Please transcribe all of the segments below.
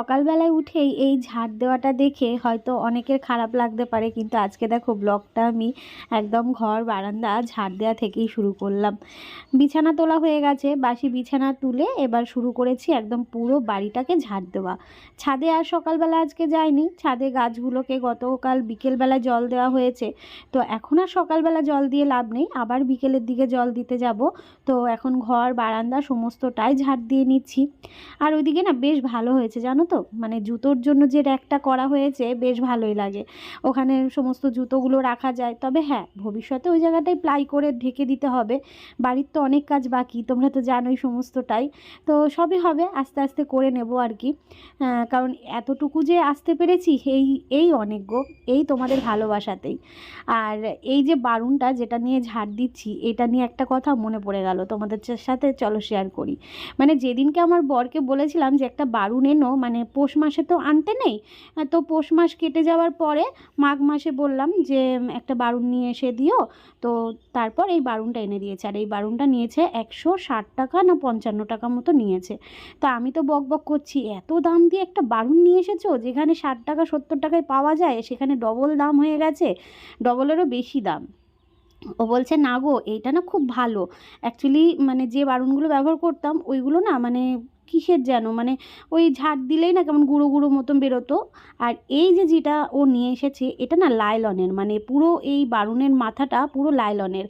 সকালবেলায় উঠেই এই ঝাড় দেওয়াটা দেখে হয়তো অনেকের খারাপ লাগতে পারে, কিন্তু আজকে দেখো ব্লগটা আমি একদম ঘর, বারান্দা, ঝাড় দেওয়া থেকেই শুরু করলাম। বিছানা তোলা হয়ে গেছে, বাসি বিছানা তুলে এবার শুরু করেছি একদম পুরো বাড়িটাকে ঝাড় দেওয়া। ছাদে আর সকালবেলা আজকে যায়নি ছাদে গাছগুলোকে গতকাল বিকেলবেলা জল দেওয়া হয়েছে, তো এখন আর সকালবেলা জল দিয়ে লাভ নেই, আবার বিকেলের দিকে জল দিতে যাব, তো এখন ঘর, বারান্দা সমস্তটাই ঝাড় দিয়ে নিচ্ছি। আর ওইদিকে না বেশ ভালো হয়েছে, জানো তো? মানে জুতোর জন্য যে র্যাকটা করা হয়েছে, বেশ ভালোই লাগে। ওখানে সমস্ত জুতোগুলো রাখা যায়। তবে হ্যাঁ ভবিষ্যতে ওই জায়গাটায় প্লাই করে ঢেকে দিতে হবে। বাড়ির তো অনেক কাজ বাকি, তোমরা তো জানোই সমস্তটাই। তো সবই হবে, আস্তে আস্তে করে নেব আর কি। কারণ এতটুকু যে আসতে পেরেছি, এই এই অনেক গো এই তোমাদের ভালোবাসাতেই। আর এই যে বারুনটা যেটা নিয়ে ঝাড় দিচ্ছি, এটা নিয়ে একটা কথা মনে পড়ে গেল তোমাদের সাথে, চলো শেয়ার করি। মানে যেদিনকে আমার বরকে বলেছিলাম যে একটা বারুন এনো মানে পৌষ মাসে তো আনতে নেই। তো পৌষ মাস কেটে যাওয়ার পরে মাঘ মাসে বললাম যে একটা বারুন নিয়ে এসে দিও। তো তারপর এই বারুনটা এনে দিয়েছে। আর এই বারুনটা নিয়েছে একশো ষাট টাকা না পঞ্চান্ন টাকা মতো নিয়েছে। তো আমি তো বক বক করছি, এত দাম দিয়ে একটা বারুন নিয়ে এসেছ? যেখানে ষাট টাকা, সত্তর টাকায় পাওয়া যায়, সেখানে ডবল দাম হয়ে গেছে। ডবলেরও বেশি দাম। ও বলছে, না গো এইটা না খুব ভালো। অ্যাকচুয়ালি মানে যে বারুনগুলো ব্যবহার করতাম, ওইগুলো না মানে কিসের যেন? মানে ওই ঝাড় দিলেই না কেমন গুঁড়ো গুঁড়ো মতন বেরোতো। আর এই যে যেটা ও নিয়ে এসেছে, এটা না লাইলনের মানে পুরো এই বারুনের মাথাটা পুরো লাইলনের।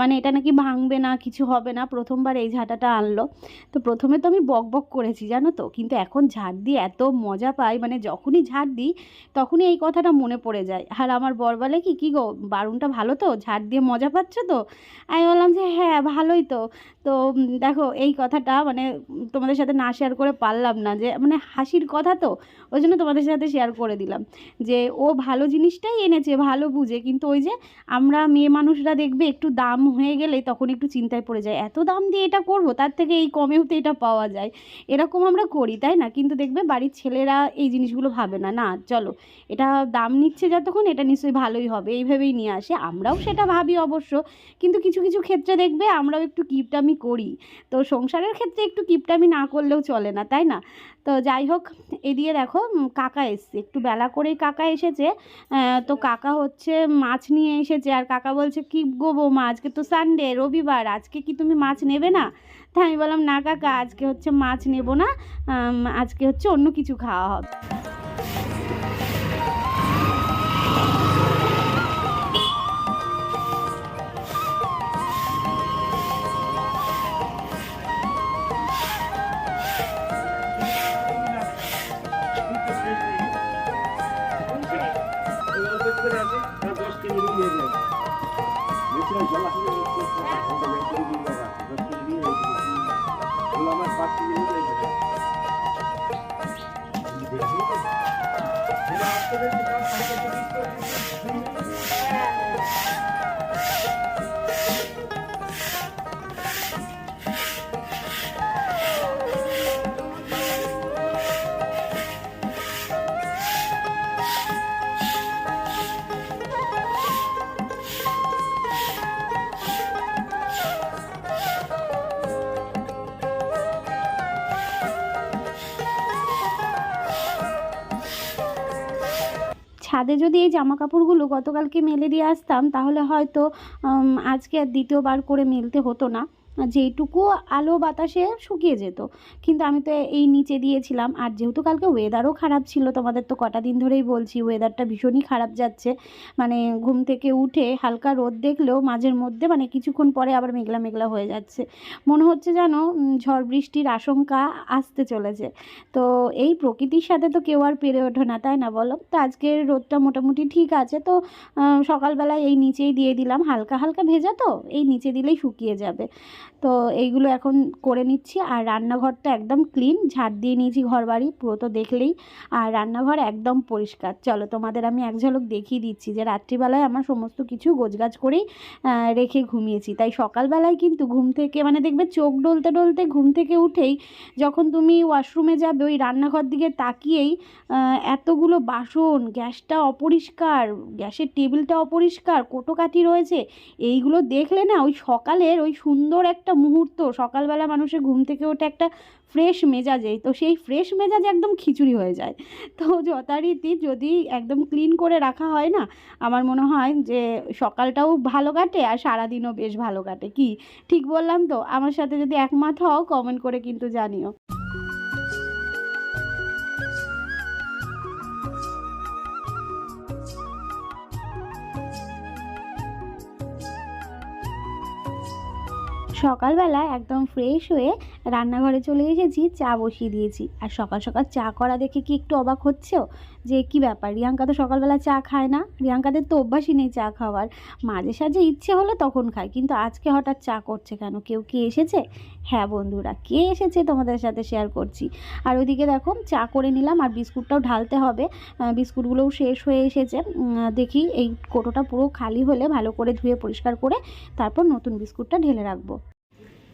মানে এটা নাকি ভাঙবে না, কিছু হবে না, প্রথমবার এই ঝাঁটাটা আনলো। তো প্রথমে তো আমি বক বক করেছি, জানো তো? কিন্তু এখন ঝাড় দিয়ে এত মজা পাই মানে যখনই ঝাড় দিই, তখনই এই কথাটা মনে পড়ে যায়। আর আমার বর বলে কি, কী গো, বারুনটা ভালো তো? ঝাড় দিয়ে মজা পাচ্ছ তো? আমি বললাম যে হ্যাঁ ভালোই তো। তো দেখো, এই কথাটা মানে তোমাদের সাথে না শেয়ার করে পারলাম না, যে মানে হাসির কথা তো, ওই জন্য তোমাদের সাথে শেয়ার করে দিলাম। যে ও ভালো জিনিসটাই এনেছে, ভালো বুঝে, কিন্তু ওই যে আমরা মেয়ে মানুষরা দেখবে একটু দাম হয়ে গেলে তখন একটু চিন্তায় পড়ে যায়, এত দাম দিয়ে এটা করব? তার থেকে এই কমেও তো এটা পাওয়া যায়। এরকম আমরা করি, তাই না? কিন্তু দেখবে বাড়ির ছেলেরা এই জিনিসগুলো ভাবে না। না, চলো, এটা দাম নিচ্ছে যতক্ষণ, এটা নিশ্চয়ই ভালোই হবে, এইভাবেই নিয়ে আসে। আমরাও সেটা ভাবি অবশ্য, কিন্তু কিছু কিছু ক্ষেত্রে দেখবে আমরাও একটু কিপটামি করি। তো সংসারের ক্ষেত্রে একটু কিপটামি না করলেও চলে না, তাই না? তো যাই হোক, এদিকে দেখো কাকা এসছে। একটু বেলা করেই কাকা এসেছে। তো কাকা হচ্ছে মাছ নিয়ে এসেছে আর কাকা বলছে, কি গোবো বৌমা, আজকে তো সানডে রবিবার, আজকে কি তুমি মাছ নেবে না? তাই আমি বললাম, না কাকা, আজকে হচ্ছে মাছ নেব না আজকে হচ্ছে অন্য কিছু খাওয়া হবে। আমার পাঁচ কেজি ছাদে যদি এই জামা কাপড়গুলো গতকালকে মেলে দিয়ে আসতাম, তাহলে হয়তো আজকে আর দ্বিতীয়বার করে মেলতে হতো না। যেইটুকু আলো বাতাসে শুকিয়ে যেত। কিন্তু আমি তো এই নিচে দিয়েছিলাম। আর যেহেতু কালকে ওয়েদারও খারাপ ছিল, তোমাদের তো কটা দিন ধরেই বলছি ওয়েদারটা ভীষণই খারাপ যাচ্ছে। মানে ঘুম থেকে উঠে হালকা রোদ দেখলেও মাঝের মধ্যে মানে কিছুক্ষণ পরে আবার মেঘলা মেঘলা হয়ে যাচ্ছে। মনে হচ্ছে যেন ঝড় বৃষ্টির আশঙ্কা আসতে চলেছে। তো এই প্রকৃতির সাথে তো কেউ আর পেরে ওঠে না, তাই না বলো? তো আজকের রোদটা মোটামুটি ঠিক আছে। তো সকালবেলায় এই নিচেই দিয়ে দিলাম। হালকা হালকা ভেজা তো, এই নিচে দিলেই শুকিয়ে যাবে। তো এইগুলো এখন করে নিচ্ছি। আর রান্নাঘরটা একদম ক্লিন ঝাড় দিয়ে নিয়েছি ঘর বাড়ি পুরো তো দেখলেই। আর রান্নাঘর একদম পরিষ্কার। চলো তোমাদের আমি এক ঝলক দেখিয়ে দিচ্ছি যে রাত্রিবেলায় আমার সমস্ত কিছু গোছগাছ করেই রেখে ঘুমিয়েছি। তাই সকালবেলায় কিন্তু ঘুম থেকে মানে দেখবে চোখ ডলতে ডলতে ঘুম থেকে উঠেই যখন তুমি ওয়াশরুমে যাবে, ওই রান্নাঘর দিকে তাকিয়েই এতগুলো বাসন, গ্যাসটা অপরিষ্কার, গ্যাসের টেবিলটা অপরিষ্কার, কোটোকাঠি রয়েছে, এইগুলো দেখলে না ওই সকালের ওই সুন্দর একটা মুহূর্ত, সকালবেলা মানুষের ঘুম থেকে ওঠে একটা ফ্রেশ মেজাজে, তো সেই ফ্রেশ মেজাজ একদম খিচুড়ি হয়ে যায়। তো যথারীতি যদি একদম ক্লিন করে রাখা হয় না, আমার মনে হয় যে সকালটাও ভালো কাটে আর সারাদিনও বেশ ভালো কাটে। কি? ঠিক বললাম তো? আমার সাথে যদি একমত হও কমেন্ট করে কিন্তু জানিও। সকালবেলা একদম ফ্রেশ হয়ে রান্নাঘরে চলে এসেছি, চা বসিয়ে দিয়েছি। আর সকাল সকাল চা করা দেখে কি একটু অবাক হচ্ছেও যে কি ব্যাপার, রিয়াঙ্কা তো সকালবেলা চা খায় না। রিয়াঙ্কাদের তো অভ্যাসই নেই চা খাওয়ার। মাঝে সাঝে ইচ্ছে হলে তখন খায়, কিন্তু আজকে হঠাৎ চা করছে কেন? কেউ কি এসেছে? হ্যাঁ বন্ধুরা, কে এসেছে তোমাদের সাথে শেয়ার করছি। আর ওইদিকে দেখো, চা করে নিলাম আর বিস্কুটটাও ঢালতে হবে। বিস্কুটগুলোও শেষ হয়ে এসেছে। দেখি এই কোটোটা পুরো খালি হলে ভালো করে ধুয়ে পরিষ্কার করে তারপর নতুন বিস্কুটটা ঢেলে রাখব।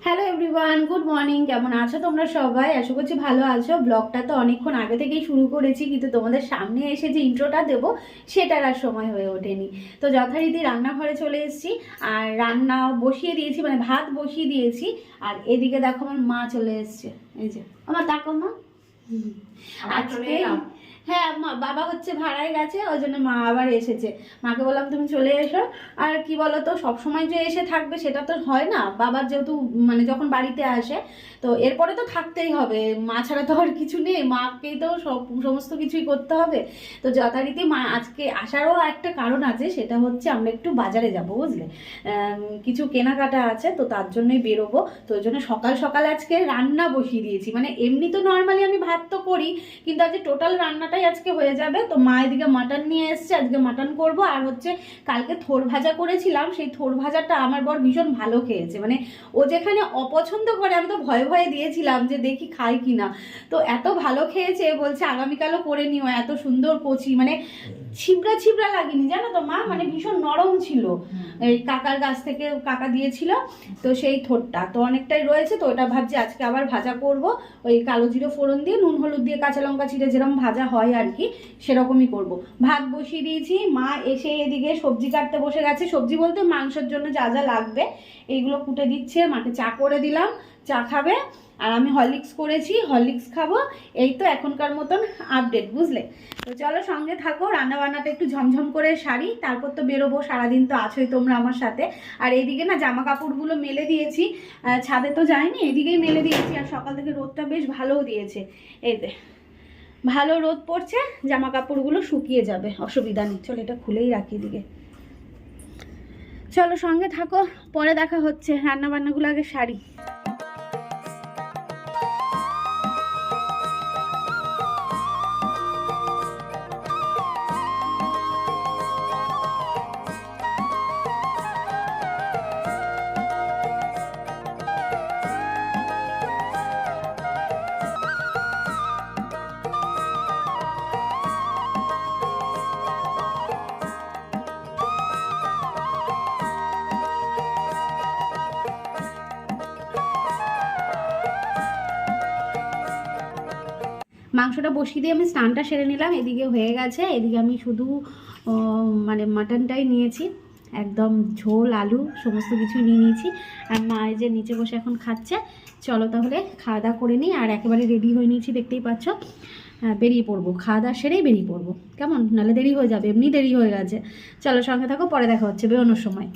হ্যালো এভরিওয়ান গুড মর্নিং কেমন আছো তোমরা সবাই? আশা করছি ভালো আছো। ব্লগটা তো অনেকক্ষণ আগে থেকেই শুরু করেছি কিন্তু তোমাদের সামনে এসে যে ইন্ট্রোটা দেবো সেটার আর সময় হয়ে ওঠেনি। তো যথারীতি রান্নাঘরে চলে এসেছি আর রান্না বসিয়ে দিয়েছি মানে ভাত বসিয়ে দিয়েছি আর এদিকে দেখো আমার মা চলে এসছে। এই যে আমার দেখো মা? হুম। আজকে হ্যাঁ বাবা হচ্ছে ভাড়ায় গেছে, ওই জন্য মা আবার এসেছে। মাকে বললাম, তুমি চলে এসো। আর কি বলো তো সবসময় যে এসে থাকবে, সেটা তো হয় না। বাবার যেহেতু মানে যখন বাড়িতে আসে, তো এরপরে তো থাকতেই হবে। মা ছাড়া তো আর কিছু নেই। মাকেই তো সব, সমস্ত কিছুই করতে হবে। তো যথারীতি মা, আজকে আসারও একটা কারণ আছে, সেটা হচ্ছে আমরা একটু বাজারে যাব, বুঝলে? কিছু কেনাকাটা আছে, তো তার জন্যই বেরোবো। তো ওই জন্য সকাল সকাল আজকে রান্না বসিয়ে দিয়েছি। মানে এমনি তো নর্মালি আমি ভাত তো করি, কিন্তু আজকে টোটাল রান্নাটাই আজকে হয়ে যাবে। তো মা এদিকে মাটন নিয়ে এসছে, আজকে মাটন করব। আর হচ্ছে কালকে থোর ভাজা করেছিলাম, সেই থোর ভাজাটা আমার বর ভীষণ ভালো খেয়েছে। মানে ও যেখানে অপছন্দ করে, আমি তো ভয়ে ভয়ে দিয়েছিলাম যে দেখি খাই কিনা। তো এত ভালো খেয়েছে, বলছে আগামীকালও করে নিও, এত সুন্দর কচি। মানে ছিবড়া ছিবড়া লাগেনি জানো তো মা? মানে ভীষণ নরম ছিল। এই কাকার গাছ থেকে কাকা দিয়েছিল তো সেই থোরটা তো অনেকটাই রয়েছে তো ওটা ভাবছি আজকে আবার ভাজা করব। ওই কালো জিরে ফোড়ন দিয়ে নুন হলুদ দিয়ে কাঁচা লঙ্কা ছিঁড়ে যেরকম ভাজা হয় আর কি সেরকমই করব। ভাত বসিয়ে দিয়েছি মা এসে এদিকে সবজি কাটতে বসে গেছে। সবজি বলতে মাংসের জন্য যা যা লাগবে এইগুলো কুটে দিচ্ছে মাকে চা করে দিলাম, চা খাবে। আর আমি হরলিক্স করেছি, হরলিক্স খাব। এই তো এখনকার মতন আপডেট বুঝলে? তো চলো সঙ্গে থাকো রান্না বান্নাটা একটু ঝমঝম করে সারি, তারপর তো বেরোবো, সারাদিন তো আছোই তোমরা আমার সাথে। আর এইদিকে না জামা কাপড়গুলো মেলে দিয়েছি ছাদে তো যায়নি এদিকেই মেলে দিয়েছি, আর সকাল থেকে রোদটা বেশ ভালোও দিয়েছে। এতে ভালো রোদ পড়ছে জামা কাপড়গুলো শুকিয়ে যাবে, অসুবিধা নেই। চলো এটা খুলেই রাখি এদিকে। চলো সঙ্গে থাকো পরে দেখা হচ্ছে। রান্না বান্নাগুলো আগে সারি। মাংসটা বসিয়ে দিয়ে আমি স্নানটা সেরে নিলাম। এদিকে হয়ে গেছে। এদিকে আমি শুধু মানে মাটনটাই নিয়েছি। একদম ঝোল, আলু, সমস্ত কিছু নিয়ে নিয়েছি। আর মা যে নিচে বসে এখন খাচ্ছে। চলো তাহলে খাওয়া দাওয়া করে নিই। আর একেবারে রেডি হয়ে নিয়েছি, দেখতেই পাচ্ছ। বেরিয়ে পড়ব। খাওয়া দাওয়া সেরেই বেরিয়ে পড়ব। কেমন? নাহলে দেরি হয়ে যাবে। এমনি দেরি হয়ে গেছে। চলো সঙ্গে থাকো, পরে দেখা হচ্ছে বেরোনোর সময়।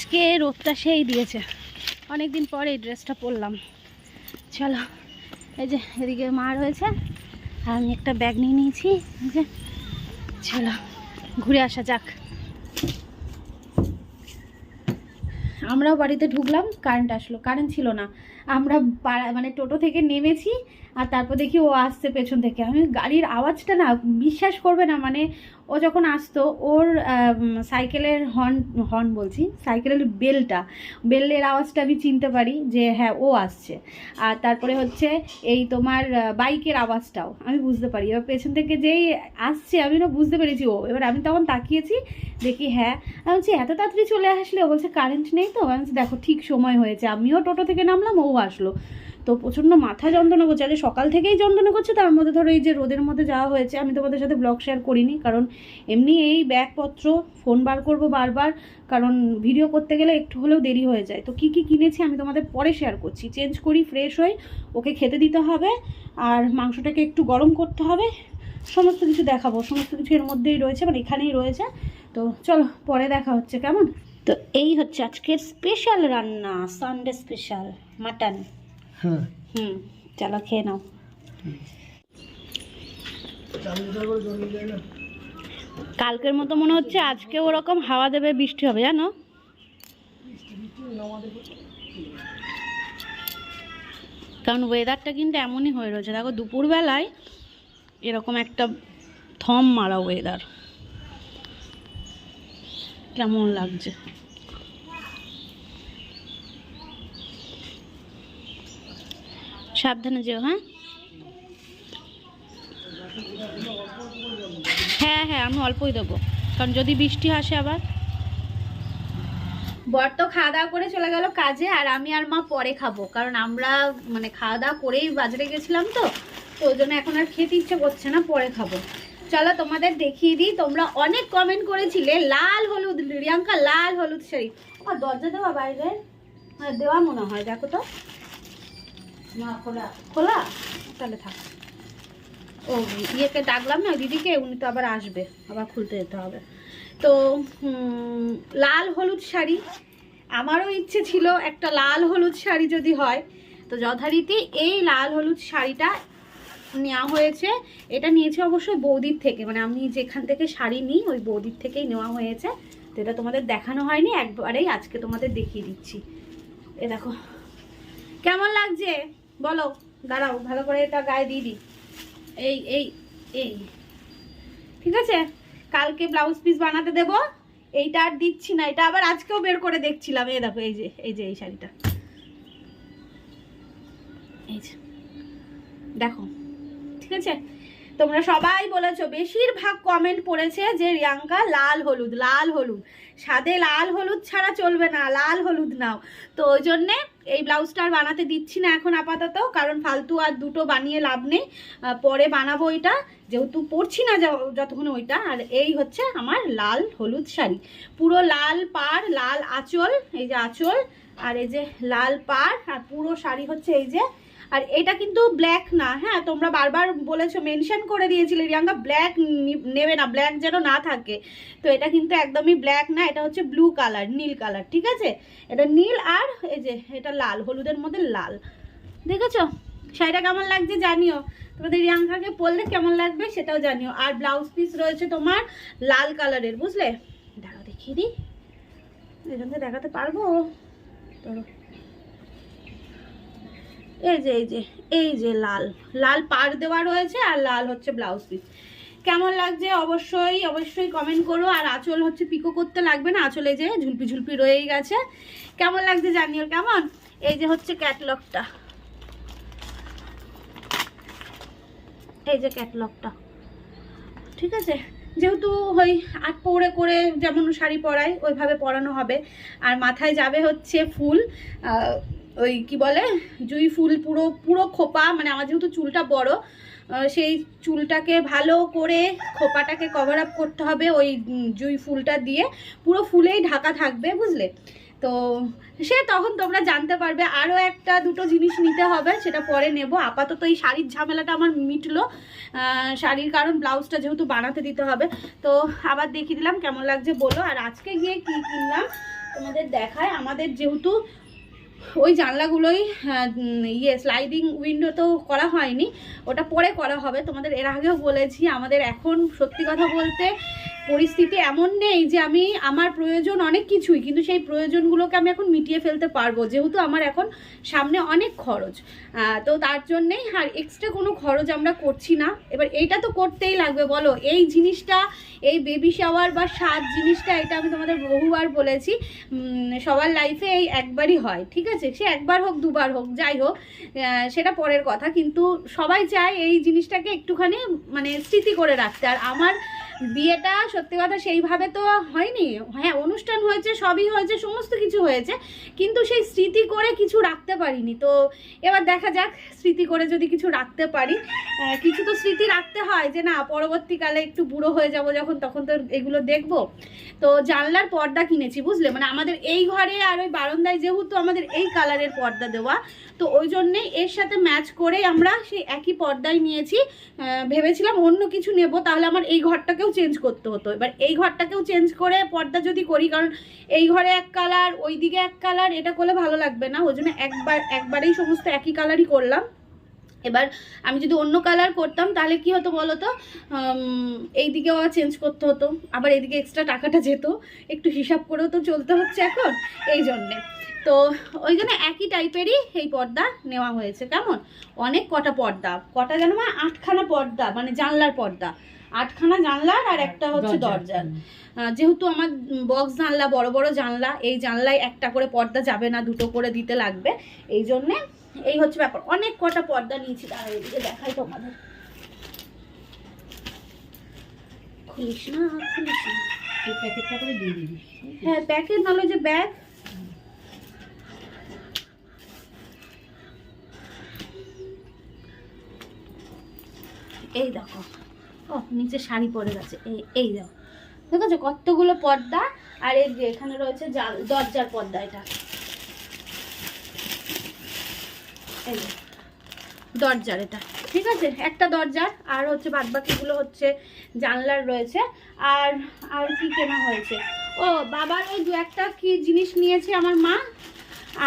আজকে রোদটা সেই দিয়েছে। অনেক দিন পরে এই ড্রেসটা পরলাম। চলো, এই যে এদিকে মা রয়েছে, আর আমি একটা ব্যাগ নিয়ে নিয়েছি যে। চলো, ঘুরে আসা যাক। আমরাও বাড়িতে ঢুকলাম কারেন্ট আসলো কারেন্ট ছিল না। আমরা মানে টোটো থেকে নেমেছি, আর তারপর দেখি ও আসছে পেছন থেকে। আমি গাড়ির আওয়াজটা না, বিশ্বাস করবে না মানে ও যখন আসতো, ওর সাইকেলের হর্ন হর্ন বলছি, সাইকেলের বেলটা বেলের আওয়াজটা আমি চিনতে পারি যে হ্যাঁ ও আসছে। আর তারপরে হচ্ছে এই তোমার বাইকের আওয়াজটাও, আমি বুঝতে পারি। এবার পেছন থেকে যেই আসছে, আমি না বুঝতে পেরেছি ও। এবার আমি তখন তাকিয়েছি, দেখি হ্যাঁ আমি বলছি, এত তাড়াতাড়ি চলে আসলে? ও বলছে কারেন্ট নেই তো? আমি দেখো, ঠিক সময় হয়েছে। আমিও টোটো থেকে নামলাম, ও আসলো। তো প্রচণ্ড মাথা যন্ত্রণা করছে। আরে সকাল থেকেই যন্ত্রণা করছে, তার মধ্যে ধরো এই যে রোদের মধ্যে যাওয়া হয়েছে, আমি তোমাদের সাথে ব্লগ শেয়ার করিনি, কারণ এমনি এই ব্যাগপত্র ফোন বার করব বারবার, কারণ ভিডিও করতে গেলে একটু হলেও দেরি হয়ে যায়। তো কি কি কিনেছি আমি তোমাদের পরে শেয়ার করছি। চেঞ্জ করি ফ্রেশ হই, ওকে খেতে দিতে হবে, আর মাংসটাকে একটু গরম করতে হবে, সমস্ত কিছু দেখাবো। সমস্ত কিছু এর মধ্যেই রয়েছে মানে এখানেই রয়েছে। তো চলো, পরে দেখা হচ্ছে, কেমন? তো এই হচ্ছে আজকের স্পেশাল রান্না সানডে স্পেশাল মাটন হুম। চলো খেয়ে নাও। কালকের মতো মনে হচ্ছে আজকে ওরকম হাওয়া দেবে, বৃষ্টি হবে, জানো? কারণ ওয়েদারটা কিন্তু এমনই হয়ে রয়েছে। দেখো, দুপুরবেলায় এরকম একটা থম মারা ওয়েদার কেমন লাগছে? সাবধানে যেও হ্যাঁ? হ্যাঁ হ্যাঁ আমি অল্পই দেবো। কারণ যদি বৃষ্টি আসে আবার। বর তো খাওয়া দাওয়া করে চলে গেল কাজে, আর আমি আর মা পরে খাব। কারণ আমরা মানে খাওয়া দাওয়া করেই বাজারে গেছিলাম তো তো ওই জন্য এখন আর খেতে ইচ্ছে করছে না, পরে খাব। চলো তোমাদের দেখিয়ে দিই, তোমরা অনেক কমেন্ট করেছিলে, লাল হলুদ, রিয়াঙ্কা, লাল হলুদ শাড়ি। আর দরজা দেওয়া বাইরে? দেওয়া মনে হয়, দেখো তো। খোলা। তাহলে থাক। ও, ইয়েকে ডাকলাম না, দিদিকে, উনি তো আবার আসবে, আবার খুলতে যেতে হবে। তো লাল হলুদ শাড়ি। আমারও ইচ্ছে ছিল একটা লাল হলুদ শাড়ি যদি হয়। তো যথারীতি এই লাল হলুদ শাড়িটা নেওয়া হয়েছে। এটা নিয়েছে অবশ্যই বৌদির থেকে। মানে আমি যেখান থেকে শাড়ি নিই, ওই বৌদির থেকেই নেওয়া হয়েছে। তো এটা তোমাদের দেখানো হয়নি, একবারেই আজকে তোমাদের দেখিয়ে দিচ্ছি। এ দেখো। কেমন লাগছে? বলো, দাঁড়াও, ভালো করে এটা গায়ে দিয়ে দিই। এই এই এই। ঠিক আছে? কালকে ব্লাউজ পিস বানাতে দেব। এইটা আর দিচ্ছি না, এটা আবার আজকেও বের করে দেখছিলাম। এই দেখো, এই যে এই যে এই শাড়িটা। এই যে। দেখো, ঠিক আছে? তোমরা সবাই বলেছ, বেশিরভাগ কমেন্ট পড়েছে যে রিয়াঙ্কা লাল হলুদ লাল হলুদ। সাদে লাল হলুদ ছাড়া চলবে না, লাল হলুদ নাও। তো ওই জন্যে এই ব্লাউজটা আর বানাতে দিচ্ছি না এখন আপাতত, কারণ ফালতু আর দুটো বানিয়ে লাভ নেই। পরে বানাবো ওইটা, যেহেতু পরছি না যতক্ষণ ওইটা, আর এই হচ্ছে আমার লাল হলুদ শাড়ি। পুরো লাল পাড়, লাল আঁচল, এই যে আঁচল, আর এই যে লাল পাড়, আর পুরো শাড়ি হচ্ছে এই যে আর এটা কিন্তু ব্ল্যাক না হ্যাঁ? তোমরা বারবার বলেছ মেনশন করে দিয়েছিলে, রিয়াঙ্কা ব্ল্যাক নেবে না ব্ল্যাক যেন না থাকে। তো এটা কিন্তু একদমই ব্ল্যাক না, এটা হচ্ছে ব্লু কালার নীল কালার ঠিক আছে? এটা নীল আর এই যে, এটা লাল, হলুদের মধ্যে লাল। দেখেছ? শাড়িটা কেমন লাগছে জানিও। তোমাদের রিয়াঙ্কাকে পরলে কেমন লাগবে সেটাও জানিও। আর ব্লাউজ পিস রয়েছে তোমার লাল কালারের বুঝলে? দেখো দেখিয়ে দিই। এখান থেকে দেখাতে পারব? ধরো। এই যে এই যে এই যে লাল। লাল পাড় দেওয়া রয়েছে আর লাল হচ্ছে ব্লাউজ পিস কেমন লাগছে? অবশ্যই অবশ্যই কমেন্ট করো। আর আঁচল হচ্ছে পিকো করতে লাগবে না। আঁচলে যে ঝুলপি ঝুলপি রয়েই গেছে। কেমন লাগছে জানিও, কেমন? এই যে হচ্ছে ক্যাটলগটা এই যে ক্যাটলগটা ঠিক আছে? যেহেতু ওই আট পৌড়ে করে যেমন শাড়ি পরাই, ওইভাবে পরানো হবে। আর মাথায় যাবে হচ্ছে ফুল। ওই কি বলে, জুই ফুল পুরো পুরো খোপা মানে আমার যেহেতু চুলটা বড় সেই চুলটাকে ভালো করে খোপাটাকে কভার আপ করতে হবে ওই জুই ফুলটা দিয়ে। পুরো ফুলেই ঢাকা থাকবে, বুঝলে? তো সে তখন তোমরা জানতে পারবে আরও একটা, দুটো জিনিস নিতে হবে, সেটা পরে নেব। আপাতত এই শাড়ির ঝামেলাটা আমার মিটলো শাড়ির কারণ ব্লাউজটা যেহেতু বানাতে দিতে হবে। তো আবার দেখিয়ে দিলাম কেমন লাগছে, বলো। আর আজকে গিয়ে কি কিনলাম, তোমাদের দেখায়। আমাদের যেহেতু ওই জানলাগুলোই ইয়ে স্লাইডিং উইন্ডো তো করা হয়নি, ওটা পরে করা হবে। তোমাদের এর আগেও বলেছি, আমাদের এখন সত্যি কথা বলতে পরিস্থিতি এমন নেই যে আমি আমার প্রয়োজন অনেক কিছুই, কিন্তু সেই প্রয়োজনগুলোকে আমি এখন মিটিয়ে ফেলতে পারব, যেহেতু আমার এখন সামনে অনেক খরচ। তো তার জন্যেই আর এক্সট্রা কোনো খরচ আমরা করছি না। এবার এইটা তো করতেই লাগবে, বলো। এই জিনিসটা, এই বেবি শাওয়ার বা সাত জিনিসটা, এটা আমি তোমাদের বহুবার বলেছি সবার লাইফে এই একবারই হয়, ঠিক আছে? সে একবার হোক, দুবার হোক, যাই হোক সেটা পরের কথা। কিন্তু সবাই চায় এই জিনিসটাকে একটুখানি মানে স্মৃতি করে রাখতে। আর আমার বিয়েটা, সত্যি কথা সেইভাবে তো হয়নি। হ্যাঁ অনুষ্ঠান হয়েছে, সবই হয়েছে, সমস্ত কিছু হয়েছে, কিন্তু সেই স্মৃতি করে কিছু রাখতে পারিনি। তো এবার দেখা যাক স্মৃতি করে যদি কিছু রাখতে পারি। কিছু তো স্মৃতি রাখতে হয় যে না, পরবর্তীকালে একটু বুড়ো হয়ে যাব যখন, তখন তো এগুলো দেখব। তো জানলার পর্দা কিনেছি, বুঝলে? মানে আমাদের এই ঘরে আর ওই বারান্দায় যেহেতু আমাদের এই কালারের পর্দা দেওয়া, তো ওই জন্যেই এর সাথে ম্যাচ করেই আমরা সেই একই পর্দায় নিয়েছি। ভেবেছিলাম অন্য কিছু নেব, তাহলে আমার এই ঘরটাকেও চেঞ্জ করতে হতো। এবার এই ঘরটাকেও চেঞ্জ করে পর্দা যদি করি কারণ এই ঘরে এক কালার ওই দিকে এক কালার এটা করলে ভালো লাগবে না। ওই জন্য একবার একবারেই সমস্ত একই কালারই করলাম। এবার আমি যদি অন্য কালার করতাম তাহলে কি হতো বলো তো উম, এই দিকেও চেঞ্জ করতে হতো। আবার এইদিকে এক্সট্রা টাকাটা যেত। একটু হিসাব করেও তো চলতে হচ্ছে এখন এই জন্যে। তো ওই জন্য একই টাইপেরই এই পর্দা নেওয়া হয়েছে। কেমন? অনেক কটা পর্দা। কটা যেন মানে আটখানা পর্দা মানে জানলার পর্দা। আটখানা জানলার আর একটা হচ্ছে দরজার। যেহেতু আমার বক্স জানলা বড় বড় জানলা এই জানলায় একটা করে পর্দা যাবে না দুটো করে দিতে লাগবে। এই জন্যে এই হচ্ছে ব্যাপার। অনেক কটা পর্দা নিয়েছি তারা এদিকে দেখাই তোমাদের। খুলিস না খুলিস না। প্যাকেটটা করে দিয়ে দিবি। হ্যাঁ প্যাকেট নাহলে যে ব্যাগ। এই দেখো। ও নিচে শাড়ি পরে গেছে। এই এই ঠিক আছে কতগুলো পর্দা? আর এই যে এখানে রয়েছে জাল দরজার পর্দা এটা। এই দরজার এটা। ঠিক আছে? একটা দরজার, আর হচ্ছে বাদ বাকিগুলো হচ্ছে জানলার রয়েছে। আর আর কি কেনা হয়েছে? ও, বাবার ওই দু একটা কি জিনিস নিয়েছে আমার মা?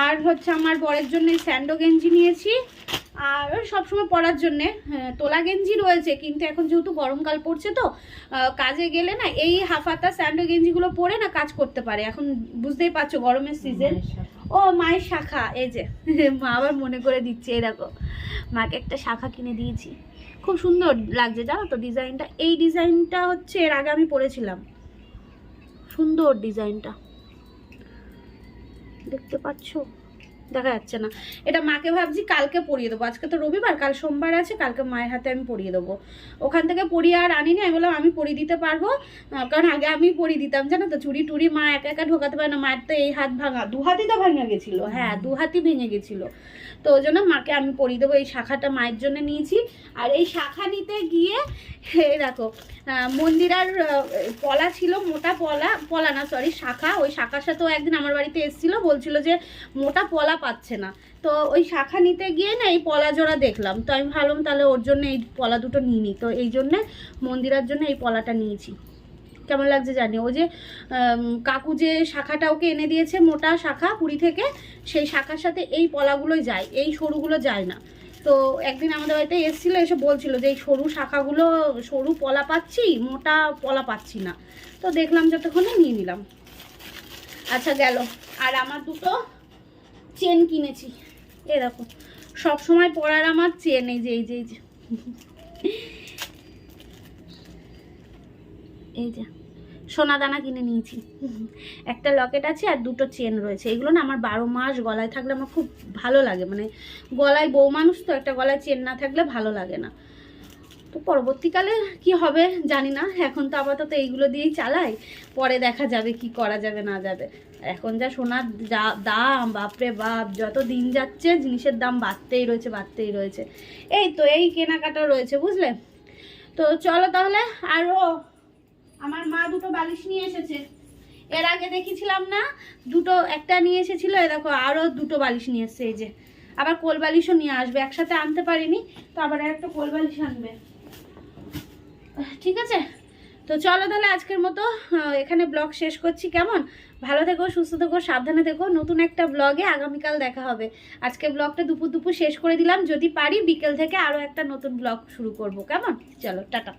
আর হচ্ছে আমার বরের জন্য স্যান্ডো গেঞ্জি নিয়েছি। আর সবসময় পরার জন্যে হ্যাঁ, তোলা গেঞ্জি রয়েছে কিন্তু এখন যেহেতু গরমকাল পড়ছে তো কাজে গেলে না এই হাফাতা স্যান্ডো গেঞ্জিগুলো পরে না কাজ করতে পারে। এখন বুঝতেই পারছ গরমের সিজন ও মায়ের শাখা এই যে মা আবার মনে করে দিচ্ছে এই দেখো মাকে একটা শাখা কিনে দিয়েছি। খুব সুন্দর লাগছে জানো তো ডিজাইনটা? এই ডিজাইনটা হচ্ছে এর আগে আমি পরেছিলাম। সুন্দর ডিজাইনটা। দেখতে পাচ্ছো? দেখা যাচ্ছে না। এটা মাকে ভাবছি কালকে পরিয়ে দেবো। আজকে তো রবিবার, কাল সোমবার আছে, কালকে মায়ের হাতে আমি পরিয়ে দেবো। ওখান থেকে পরিয়ে আর আনিনি, আমি বললাম আমি পরিয়ে দিতে পারব। কারণ আগে আমি পরিয়ে দিতাম, জানো তো, চুরি টুরি মা একা একা ঢোকাতে পারে না, মায়ের তো এই হাত ভাঙা, দু হাতই তো ভাঙা গেছিল। হ্যাঁ দু হাতই ভেঙে গেছিল। তো ওই জন্য মাকে আমি পরিয়ে দেবো, এই শাখাটা মায়ের জন্য নিয়েছি। আর এই শাখা নিতে গিয়ে এই দেখো মন্দিরার পলা ছিল, মোটা পলা পলা না সরি শাখা। ওই শাখার সাথে ও একদিন আমার বাড়িতে এসেছিল, বলছিল যে মোটা পলা পাচ্ছে না। তো ওই শাখা নিতে গিয়ে না এই পলা জোড়া দেখলাম। তো আমি ভাবলাম তাহলে ওর জন্য এই পলা দুটো নিয়ে নিই। তো এই জন্যে মন্দিরার জন্য এই পলাটা নিয়েছি। কেমন লাগছে জানি? ও যে কাকু যে শাখাটা ওকে এনে দিয়েছে, মোটা শাখা পুরী থেকে, সেই শাখার সাথে এই পলাগুলোই যায়। এই সরুগুলো যায় না। তো একদিন আমাদের বাড়িতে এসেছিল, এসে বলছিল যে, এই সরু শাখাগুলো, সরু পলা পাচ্ছি, মোটা পলা পাচ্ছি না। তো দেখলাম যতক্ষণে নিয়ে নিলাম। আচ্ছা গেল। আর আমার দুটো চেন কিনেছি। এ দেখো, সব সময় পরার আমার চেন, এই যে এই যে এই যে। এই যে, সোনা দানা কিনে নিয়েছি। একটা লকেট আছে আর দুটো চেন রয়েছে। এগুলো না আমার বারো মাস গলায় থাকলে আমার খুব ভালো লাগে। মানে গলায় বউ মানুষ তো, একটা গলায় চেন না থাকলে ভালো লাগে না। তো পরবর্তীকালে কি হবে জানি না। এখন তো আপাতত এইগুলো দিয়েই চালাই। পরে দেখা যাবে কি করা যাবে, না যাবে। এখন যা সোনার যা দাম, বাপরে বাপ, যত দিন যাচ্ছে জিনিসের দাম বাড়তেই রয়েছে বাড়তেই রয়েছে। এই তো এই কেনাকাটা রয়েছে, বুঝলে? তো চলো তাহলে আরও আমার মা দুটো বালিশ নিয়ে এসেছে। এর আগে দেখেছিলাম না, দুটো একটা নিয়ে এসেছিল, এ দেখো আরও দুটো বালিশ নিয়ে এসছে, এই যে। আবার কোল বালিশও নিয়ে আসবে, একসাথে আনতে পারিনি, তো আবার একটা কোল বালিশ আনবে। ঠিক আছে? তো চলো তাহলে আজকের মতো এখানে ব্লগ শেষ করছি, কেমন? ভালো থেকো, সুস্থ থেকো, সাবধানে থেকো। নতুন একটা ব্লগে আগামীকাল দেখা হবে। আজকে ব্লগটা দুপুর দুপুর শেষ করে দিলাম। যদি পারি, বিকেল থেকে আরও একটা নতুন ব্লগ শুরু করব। কেমন? চলো, টাটা।